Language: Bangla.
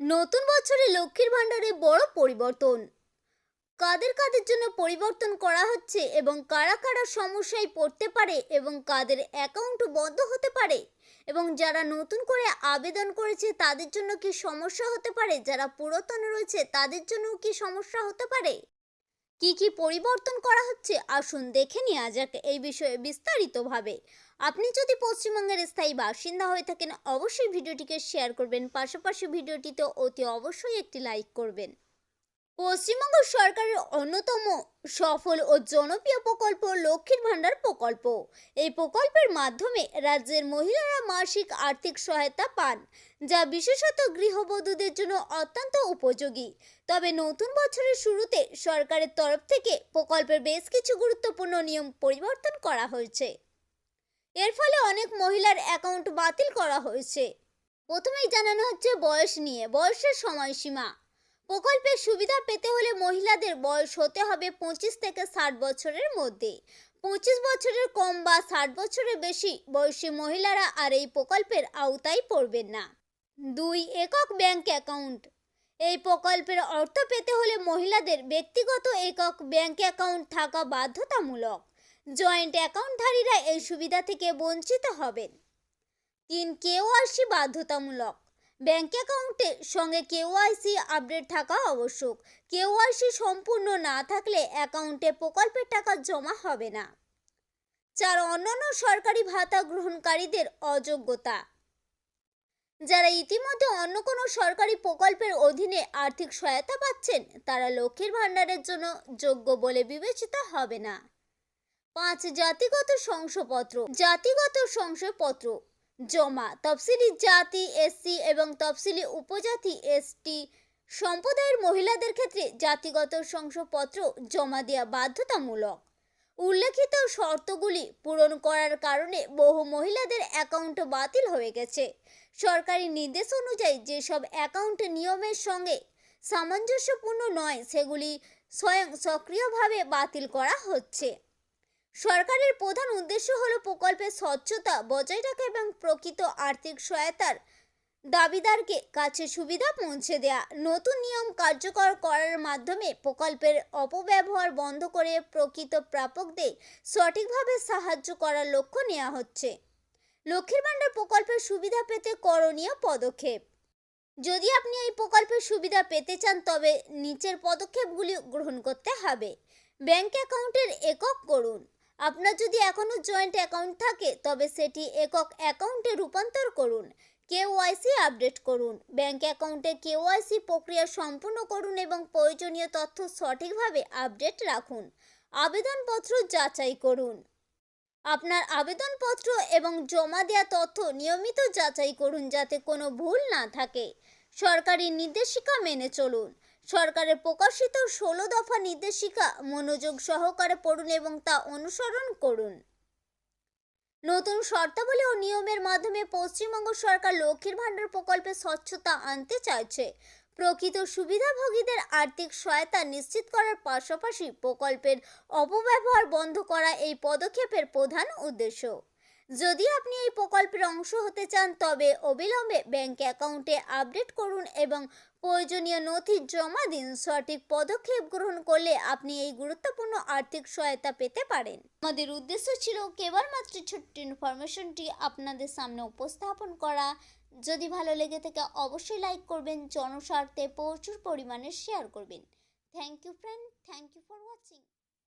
নতুন বছরে লক্ষ্মীর ভাণ্ডারে বড় পরিবর্তন। কাদের কাদের জন্য পরিবর্তন করা হচ্ছে এবং কারা কারা সমস্যায় পড়তে পারে এবং কাদের অ্যাকাউন্ট বন্ধ হতে পারে এবং যারা নতুন করে আবেদন করেছে তাদের জন্য কি সমস্যা হতে পারে? যারা পুরাতন রয়েছে তাদের জন্য কি সমস্যা হতে পারে? কি কি পরিবর্তন করা হচ্ছে? আসুন দেখে নেওয়া যাক এই বিষয়ে বিস্তারিতভাবে। আপনি যদি পশ্চিমবঙ্গের স্থায়ী বাসিন্দা হয়ে থাকেন, অবশ্যই ভিডিওটিকে শেয়ার করবেন। পাশাপাশি ভিডিওটিতে অতি অবশ্যই একটি লাইক করবেন। পশ্চিমবঙ্গ সরকারের অন্যতম সফল ও জনপ্রিয় প্রকল্প লক্ষ্মীর ভাণ্ডার প্রকল্প। এই প্রকল্পের মাধ্যমে রাজ্যের মহিলারা মাসিক আর্থিক সহায়তা পান, যা বিশেষত গৃহবধূদের জন্য অত্যন্ত উপযোগী। তবে নতুন বছরের শুরুতে সরকারের তরফ থেকে প্রকল্পের বেশ কিছু গুরুত্বপূর্ণ নিয়ম পরিবর্তন করা হয়েছে। এর ফলে অনেক মহিলার অ্যাকাউন্ট বাতিল করা হয়েছে। প্রথমেই জানানো হচ্ছে বয়স নিয়ে, বয়সের সময়সীমা। প্রকল্পের সুবিধা পেতে হলে মহিলাদের বয়স হতে হবে পঁচিশ থেকে ষাট বছরের মধ্যে পঁচিশ বছরের কম বা ষাট বছরের বেশি বয়সী মহিলারা আর এই প্রকল্পের আওতায় পড়বেন না। দুই, একক ব্যাংক অ্যাকাউন্ট। এই প্রকল্পের অর্থ পেতে হলে মহিলাদের ব্যক্তিগত একক ব্যাংক অ্যাকাউন্ট থাকা বাধ্যতামূলক। জয়েন্ট অ্যাকাউন্টধারীরা এই সুবিধা থেকে বঞ্চিত হবেন। তিন, কেওয়াইসি বাধ্যতামূলক। ব্যাংক অ্যাকাউন্টের সঙ্গে কেওয়াইসি আপডেট থাকা আবশ্যক। কেওয়াইসি সম্পূর্ণ না থাকলে অ্যাকাউন্টে প্রকল্পের টাকা জমা হবে না। চার, অন্যান্য সরকারি ভাতা গ্রহণকারীদের অযোগ্যতা। যারা ইতিমধ্যে অন্য কোনো সরকারি প্রকল্পের অধীনে আর্থিক সহায়তা পাচ্ছেন, তারা লক্ষ্মীর ভাণ্ডারের জন্য যোগ্য বলে বিবেচিত হবে না। পাঁচ, জাতিগত শংসপত্র। জাতিগত শংসপত্র। জমা। তফসিলি জাতি এসসি এবং তফসিলি উপজাতি এসটি সম্প্রদায়ের মহিলাদের ক্ষেত্রে জাতিগত শংসপত্র জমা দেওয়া বাধ্যতামূলক। উল্লেখিত শর্তগুলি পূরণ করার কারণে বহু মহিলাদের অ্যাকাউন্ট বাতিল হয়ে গেছে। সরকারি নির্দেশ অনুযায়ী যেসব অ্যাকাউন্ট নিয়মের সঙ্গে সামঞ্জস্যপূর্ণ নয়, সেগুলি স্বয়ং সক্রিয়ভাবে বাতিল করা হচ্ছে। সরকারের প্রধান উদ্দেশ্য হলো প্রকল্পের স্বচ্ছতা বজায় রাখা এবং প্রকৃত আর্থিক সহায়তার দাবিদারকে কাছে সুবিধা পৌঁছে দেয়া। নতুন নিয়ম কার্যকর করার মাধ্যমে প্রকল্পের অপব্যবহার বন্ধ করে প্রকৃত প্রাপকদের সঠিকভাবে সাহায্য করার লক্ষ্য নেওয়া হচ্ছে। লক্ষ্মীর ভাণ্ডার প্রকল্পের সুবিধা পেতে করণীয় পদক্ষেপ। যদি আপনি এই প্রকল্পের সুবিধা পেতে চান, তবে নিচের পদক্ষেপগুলি গ্রহণ করতে হবে। ব্যাংক অ্যাকাউন্টের একক করুন। আপনার যদি এখনও জয়েন্ট অ্যাকাউন্ট থাকে, তবে সেটি একক অ্যাকাউন্টে রূপান্তর করুন। কেওয়াইসি আপডেট করুন। ব্যাংক অ্যাকাউন্টে কেওয়াইসি প্রক্রিয়া সম্পূর্ণ করুন এবং প্রয়োজনীয় তথ্য সঠিকভাবে আপডেট রাখুন। আবেদনপত্র যাচাই করুন। আপনার আবেদনপত্র এবং জমা দেওয়া তথ্য নিয়মিত যাচাই করুন যাতে কোনো ভুল না থাকে। সরকারি নির্দেশিকা মেনে চলুন। সরকারের প্রকাশিত ষোলো দফা নির্দেশিকা মনোযোগ সহকারে পড়ুন এবং তা অনুসরণ করুন। নতুন শর্তাবলী ও নিয়মের মাধ্যমে পশ্চিমবঙ্গ সরকার লক্ষ্মীর ভাণ্ডার প্রকল্পে স্বচ্ছতা আনতে চাইছে। প্রকৃত সুবিধাভোগীদের আর্থিক সহায়তা নিশ্চিত করার পাশাপাশি প্রকল্পের অপব্যবহার বন্ধ করা এই পদক্ষেপের প্রধান উদ্দেশ্য। যদি আপনি এই প্রকল্পের অংশ হতে চান, তবে অবিলম্বে ব্যাংক অ্যাকাউন্টে আপডেট করুন এবং প্রয়োজনীয় নথি জমা দিন। সঠিক পদক্ষেপ গ্রহণ করলে আপনি এই গুরুত্বপূর্ণ আর্থিক সহায়তা পেতে পারেন। আমাদের উদ্দেশ্য ছিল কেবলমাত্র ছোট্ট ইনফরমেশনটি আপনাদের সামনে উপস্থাপন করা। যদি ভালো লেগে থাকে, অবশ্যই লাইক করবেন, জনস্বার্থে প্রচুর পরিমাণে শেয়ার করবেন। Thank you, friend. Thank you for watching.